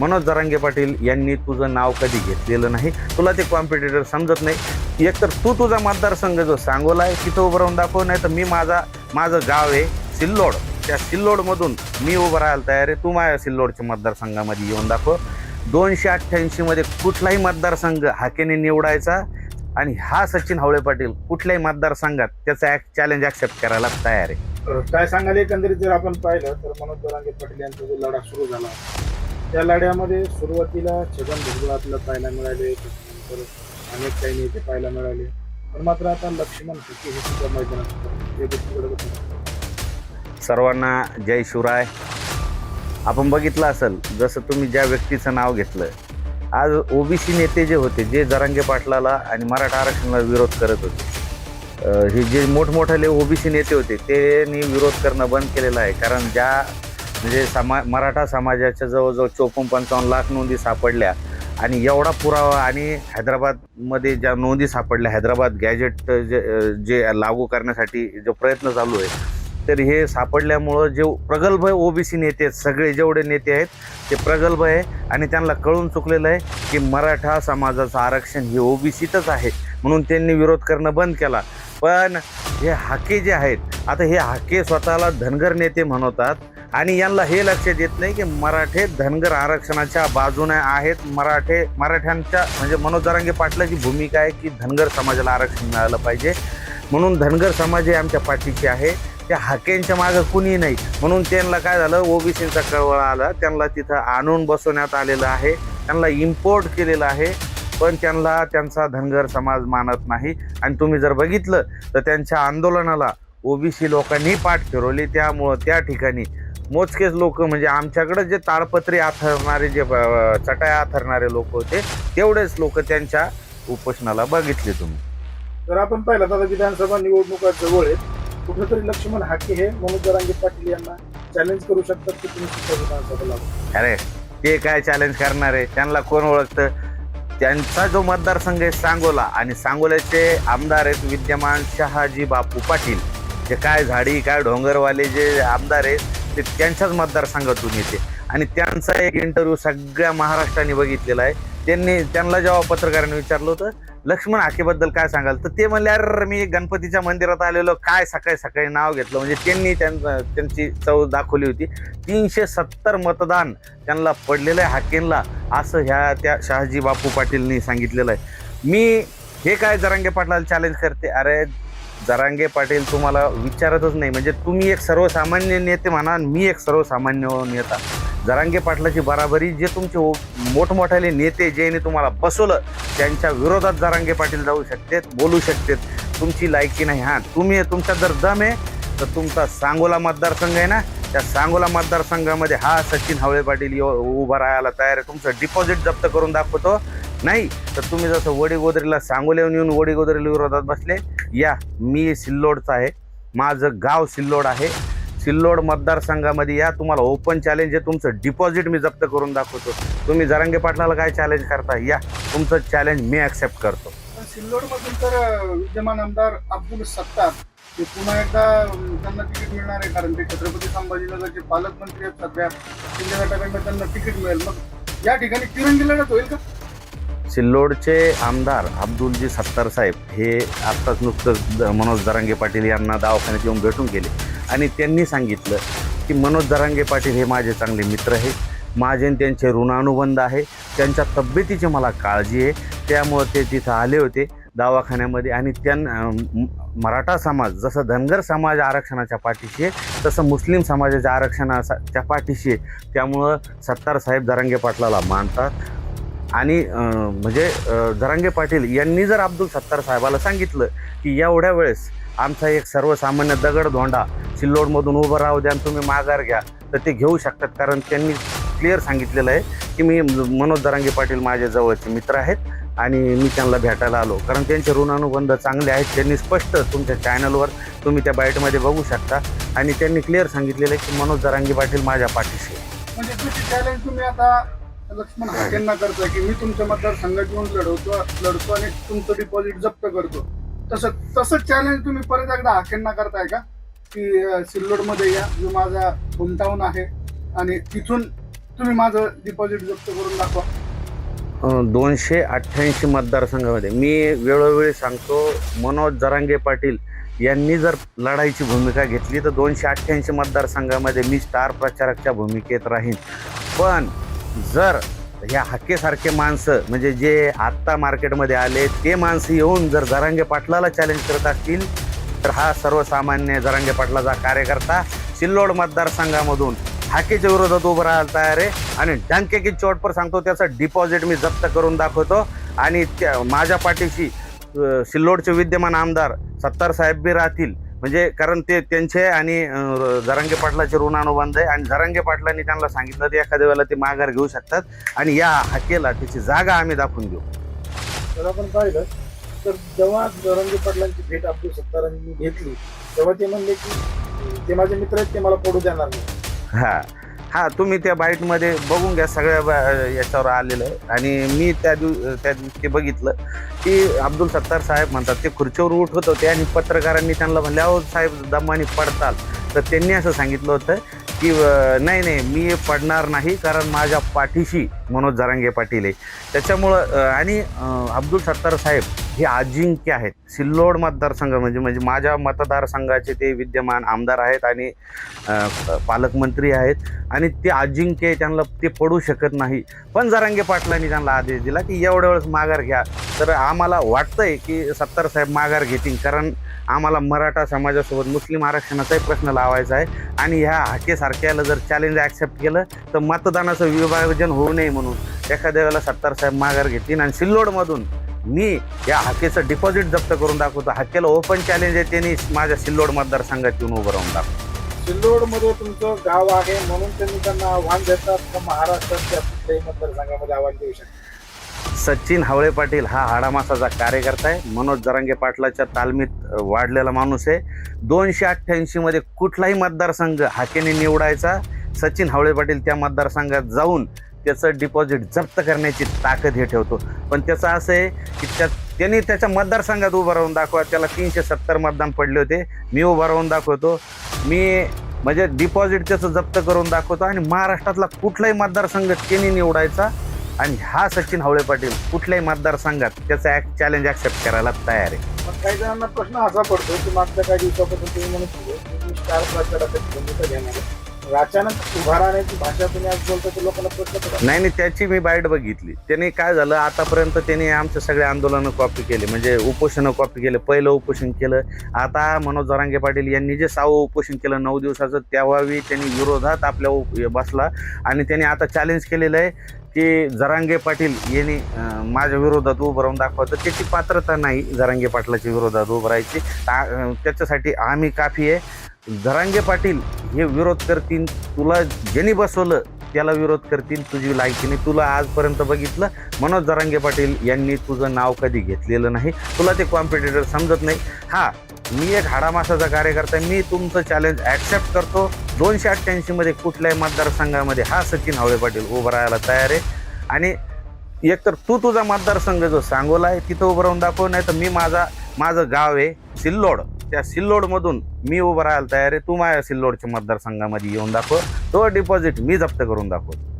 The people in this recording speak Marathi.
मनोज जरांगे पाटील यांनी तुझं नाव कधी घेतलेलं नाही? तुला ते कॉम्पिटिटर समजत नाही. एकतर तू तुझा मतदारसंघ जो सांगोला आहे तिथं उभं राहून दाखव नाही तर मी माझा माझं गाव आहे सिल्लोड. त्या सिल्लोडमधून मी उभं राहायला तयार आहे. तू माझ्या सिल्लोडच्या मतदारसंघामध्ये येऊन दाखव. दोनशे अठ्ठ्याऐंशीमध्ये कुठलाही मतदारसंघ हाकेने निवडायचा आणि हा सचिन हावळे पाटील कुठल्याही मतदारसंघात त्याचा चॅलेंज ॲक्सेप्ट करायला तयार आहे. काय सांगाल? एकंदरीत जर आपण पाहिलं तर मनोज जरांगे पाटील यांचा जो लढा सुरू झाला. त्या लढ्यामध्ये सुरुवातीला छगन भुजबळ आपल्याला पाहायला मिळाले त्याच्यानंतर अनेक काही नेते पाहायला मिळाले. पण मात्र आता लक्ष्मण फुके हे सुद्धा मैदानात हे गोष्टी सर्वांना जय शिवराय. आपण बघितलं असेल जसं तुम्ही ज्या व्यक्तीचं नाव घेतलं आज ओबीसी नेते जे होते जे जरांगे पाटलाला आणि मराठा आरक्षणाला विरोध करत होते हे जे मोठमोठाले ओबीसी नेते होते त्यांनी विरोध करणं बंद केलेलं आहे. कारण ज्या म्हणजे समा मराठा समाजाच्या जवळजवळ चोपन्न पंचावन्न लाख नोंदी सापडल्या. आणि एवढा पुरावा आणि हैदराबादमध्ये ज्या नोंदी सापडल्या हैदराबाद गॅजेट जे जे लागू करण्यासाठी जो प्रयत्न चालू आहे तर हे सापडल्यामुळं जे प्रगल्भ ओबीसी नेते आहेत सगळे जेवढे नेते आहेत ते प्रगल्भ आहे. आणि त्यांना कळून चुकलेलं आहे की मराठा समाजाचं आरक्षण हे ओबीसीतच आहे म्हणून त्यांनी विरोध करणं बंद केला. पण हे हाके जे आहेत आता हे हाके स्वतःला धनगर नेते म्हणवतात आणि यांना हे लक्ष देत नाही की मराठे धनगर आरक्षणाच्या बाजूने आहेत. मराठे मराठ्यांच्या म्हणजे मनोज दरांगे पाटलाची भूमिका आहे की धनगर समाजाला आरक्षण मिळालं पाहिजे. म्हणून धनगर समाज हे आमच्या पाठीशी आहे. त्या हाकेंच्या मागं कुणी नाही. म्हणून त्यांना काय झालं? ओबीसीचा कळवळ आला. त्यांना तिथं आणून बसवण्यात आलेलं आहे. त्यांना इम्पोर्ट केलेलं आहे. पण त्यांना त्यांचा धनगर समाज मानत नाही. आणि तुम्ही जर बघितलं तर त्यांच्या आंदोलनाला ओबीसी लोकांनी पाठ फिरवली. त्यामुळं त्या ठिकाणी मोजकेच लोक म्हणजे आमच्याकडे जे ताडपत्री आथरणारे जे चटाया आथरणारे लोक होते तेवढेच लोक त्यांच्या उपोषणाला बघितले तुम्ही. तर आपण पाहिलं आता विधानसभा निवडणुका जवळ आहेत. कुठेतरी लक्ष्मण हाके हे मनोज जरांगे पाटील यांना चॅलेंज करू शकतात की तुम्ही विधानसभा अरे ते काय चॅलेंज करणार आहे? त्यांना कोण ओळखतं? त्यांचा जो मतदारसंघ आहे सांगोला आणि सांगोल्याचे आमदार आहेत विद्यमान शहाजी बापू पाटील. जे काय झाडी काय डोंगरवाले जे आमदार आहेत ते त्यांच्याच मतदारसंघातून येते. आणि त्यांचा एक इंटरव्ह्यू सगळ्या महाराष्ट्राने बघितलेला आहे. त्यांनी त्यांना जेव्हा पत्रकारांनी विचारलं होतं लक्ष्मण हाकेबद्दल काय सांगाल? तर ते म्हणले अरे मी गणपतीच्या मंदिरात आलेलो काय सकाळी सकाळी नाव घेतलं? म्हणजे त्यांनी त्यांचं त्यांची चव दाखवली होती. तीनशे सत्तर मतदान त्यांना पडलेलं आहे हाकेनला असं ह्या त्या शहाजी बापू पाटीलनी सांगितलेलं आहे. मी हे काय जरांगे पाटलाला चॅलेंज करते? अरे जरांगे पाटील तुम्हाला विचारतच नाही. म्हणजे तुम्ही एक सर्वसामान्य नेते म्हणा मी एक सर्वसामान्य नेता. जरांगे पाटलाची बराबरी जे तुमचे ओ- मोठमोठाले नेते ज्यांनी तुम्हाला बसवलं त्यांच्या विरोधात जरांगे पाटील जाऊ शकतात बोलू शकतात. तुमची लायकी नाही. हां तुम्ही तुमचा जर दम आहे तर तुमचा सांगोला मतदारसंघ आहे ना त्या सांगोला मतदारसंघामध्ये हा सचिन हावळे पाटील उभा राहायला तयार आहे. तुमचं डिपॉझिट जप्त करून दाखवतो. नाही तर तुम्ही जसं वडी गोदरीला सांगोल्याहून येऊन वडी गोदरीला विरोधात बसले या मी सिल्लोडचा आहे. माझं गाव सिल्लोड आहे. सिल्लोड मतदारसंघामध्ये या तुम्हाला ओपन चॅलेंज आहे. तुमचं डिपॉझिट मी जप्त करून दाखवतो. तुम्ही जरांगे पाटलाला काय चॅलेंज करता? या तुमचं चॅलेंज मी ॲक्सेप्ट करतो. पण सिल्लोडमधून तर विद्यमान आमदार अब्दुल सत्तार ते पुन्हा एकदा त्यांना तिकीट मिळणार आहे. कारण ते छत्रपती संभाजीनगरचे पालकमंत्री आहेत सध्या. शिंदे गटाकडनं त्यांना तिकीट मिळेल. मग या ठिकाणी किरण लढत होईल का? सिल्लोडचे आमदार अब्दुलजी सत्तार साहेब हे आत्ताच नुकतंच मनोज दरांगे पाटील यांना दवाखान्यात येऊन भेटून गेले. आणि त्यांनी सांगितलं की मनोज दरांगे पाटील हे माझे चांगले मित्र आहेत. माझे आणि त्यांचे ऋणानुबंध आहे. त्यांच्या तब्येतीची मला काळजी आहे. त्यामुळं ते तिथं आले होते दवाखान्यामध्ये आणि त्यां मराठा समाज जसं धनगर समाज आरक्षणाच्या पाठीशी आहे तसं मुस्लिम समाजाच्या आरक्षणाच्या पाठीशी आहे. त्यामुळं सत्तार साहेब दरंगे पाटलाला मानतात. आणि म्हणजे अं, पाटील यांनी जर अब्दुल सत्तार साहेबाला सांगितलं की एवढ्या वेळेस आमचा एक सर्वसामान्य दगड धोंडा सिल्लोडमधून उभं राहू द्या आणि तुम्ही माघार घ्या तर ते घेऊ शकतात. कारण त्यांनी क्लिअर सांगितलेलं आहे की मी मनोज दरांगे पाटील माझ्या जवळचे मित्र आहेत आणि मी त्यांना भेटायला आलो. कारण त्यांचे ऋणानुबंध चांगले आहेत. त्यांनी स्पष्ट तुमच्या चॅनलवर तुम्ही त्या बाईटमध्ये बघू शकता. आणि त्यांनी क्लिअर सांगितलेलं आहे की मनोज दरांगे पाटील माझ्या पाठीशी म्हणजे चॅलेंज तुम्ही आता लक्ष्मण हाकेंना करतोय की मी तुमच्या मतदारसंघात येऊन लढवतो लढतो आणि तुमचं डिपॉझिट जप्त करतो. तसं तसं चॅलेंज तुम्ही परत एकदा हाकेंना करताय का? की सिल्लोडमध्ये या जो माझा होमटाऊन आहे आणि तिथून तुम्ही माझं डिपॉझिट जप्त करून दाखवा. दोनशे अठ्ठ्याऐंशी मतदारसंघामध्ये. मी वेळोवेळी सांगतो मनोज जरांगे पाटील यांनी जर लढाईची भूमिका घेतली तर दोनशे अठ्ठ्याऐंशी मतदारसंघामध्ये मी स्टार प्रचारकच्या भूमिकेत राहीन. पण जर ह्या हक्केसारखे माणसं म्हणजे जे आत्ता मार्केटमध्ये आले ते माणसं येऊन जर जरांगे पाटलाला चॅलेंज करत असतील तर हा सर्वसामान्य जरांगे पाटलाचा कार्यकर्ता सिल्लोड मतदारसंघामधून हाकेच्या विरोधात उभं राहायला तयार आहे. आणि डंके की चोटपर सांगतो त्याचं डिपॉझिट मी जप्त करून दाखवतो. आणि त्या माझ्या पाठीशी सिल्लोडचे विद्यमान आमदार सत्तार साहेब बी राहतील. म्हणजे कारण ते त्यांचे आणि अं, जरांगे पाटलाचे ऋणानुबंध आहे आणि जरांगे पाटलांनी त्यांना सांगितलं ते एखाद्या वेळेला ते माघार घेऊ शकतात आणि या हाकेला त्याची जागा आम्ही दाखवून घेऊ तर आपण पाहिलं तर जेव्हा रंगी पाटलांची भेट अब्दुल सत्तारांनी घेतली तेव्हा ते म्हणले की ते माझे मित्र आहेत ते मला पडू देणार नाही. हा. हां तुम्ही त्या बाईटमध्ये बघून घ्या सगळ्या बा- याच्यावर आलेलं. आहे आणि मी त्या दिव त्या दिवशी बघितलं की अब्दुल सत्तार साहेब म्हणतात ते खुर्चीवर उठत होते आणि पत्रकारांनी त्यांना म्हणले अहो साहेब दमानी पडताल. तर त्यांनी असं सांगितलं होतं की नाही नाही मी पडणार नाही कारण माझ्या पाठीशी मनोज जरांगे पाटील आहे. त्याच्यामुळं आणि अब्दुल सत्तार साहेब हे अजिंक्य आहेत. सिल्लोड मतदारसंघ म्हणजे म्हणजे माझ्या मतदारसंघाचे ते विद्यमान आमदार आहेत आणि पालकमंत्री आहेत आणि ते अजिंक्य आहे, त्यांना ते पडू शकत नाही. पण जरांगे पाटलांनी त्यांना आदेश दिला की एवढ्या वेळेस माघार घ्या. तर आम्हाला वाटतंय की सत्तार साहेब माघार घेतील कारण आम्हाला मराठा समाजासोबत मुस्लिम आरक्षणाचाही प्रश्न लावायचा आहे. आणि ह्या हाकेसारख्याला जर चॅलेंज ॲक्सेप्ट केलं तर मतदानाचं विभाजन होऊ नये म्हणून एखाद्या वेळेला सत्तार साहेब माघार घेतील आणि सिल्लोडमधून मी या हाकेचं डिपॉझिट जप्त करून दाखवतो. हाकेला ओपन चॅलेंज आहे त्यांनी माझ्या सिल्लोड मतदारसंघात येऊन उभं राहून दाखवतो सिल्लोडमध्ये तुमचं गाव आहे म्हणून त्यांनी त्यांना आव्हान देतात. का महाराष्ट्राच्या कुठल्याही मतदारसंघामध्ये आव्हान देऊ शकतात सचिन हावळे पाटील हा हाडामासाचा कार्यकर्ता आहे. मनोज जरांगे पाटलाच्या तालमीत वाढलेला माणूस आहे. दोनशे अठ्ठ्याऐंशीमध्ये कुठलाही मतदारसंघ हाकेने निवडायचा. सचिन हावळे पाटील त्या मतदारसंघात जाऊन त्याचं डिपॉझिट जप्त करण्याची ताकद हे ठेवतो. पण त्याचं असं आहे की त्या त्यांनी त्याच्या मतदारसंघात उभं राहून दाखवा. त्याला तीनशे सत्तर मतदान पडले होते. मी उभं राहून दाखवतो. मी म्हणजे डिपॉझिट त्याचं जप्त करून दाखवतो आणि महाराष्ट्रातला कुठलाही मतदारसंघ त्यांनी निवडायचा आणि हा सचिन हावळे पाटील कुठल्याही मतदारसंघात त्याचा चॅलेंज ऍक्सेप्ट करायला तयार आहे. पण काही जणांना प्रश्न असा पडतो की मागच्या काही दिवसापासून तुम्ही घेणार अचानक उभा राहण्याची भाषा तुम्ही आज बोलता तर लोकांना प्रश्न नाही नाही त्याची मी बाईट बघितली. त्याने काय झालं आतापर्यंत त्याने आमचे सगळे आंदोलनं कॉपी केले. म्हणजे उपोषणं कॉपी केले पहिलं उपोषण केलं. आता मनोज जरांगे पाटील यांनी जे सहावं उपोषण केलं नऊ दिवसाचं त्यावेळी त्यांनी विरोधात आपल्या उप- बसला. आणि त्याने आता चॅलेंज केलेलं आहे की जरांगे पाटील यांनी अं, माझ्या विरोधात उभं राहून दाखवायचं. त्याची पात्रता नाही जरांगे पाटलाच्या विरोधात उभं राहायची. अं, त्याच्यासाठी आम्ही काफी आहे. जरांगे पाटील हे विरोध करतील. तुला ज्यांनी बसवलं त्याला विरोध करतील. तुझी लायकीने तुला आजपर्यंत बघितलं. मनोज जरांगे पाटील यांनी तुझं नाव कधी घेतलेलं नाही. तुला ते कॉम्पिटिटर समजत नाही. हा मी एक हाडामासाचा कार्यकर्ता आहे. मी तुमचं चॅलेंज ॲक्सेप्ट करतो. दोनशे अठ्ठ्याऐंशीमध्ये कुठल्याही मतदारसंघामध्ये हा सचिन हावळे पाटील उभं राहायला तयार आहे. आणि एकतर तू तुझा मतदारसंघ जो सांगोला आहे तिथं उभं राहून दाखव नाही तर मी माझा माझं गाव आहे सिल्लोड. त्या सिल्लोडमधून मी उभं राहायला तयार आहे. तू माझ्या सिल्लोडच्या मतदारसंघामध्ये येऊन दाखव. तो डिपॉझिट मी जप्त करून दाखवतो.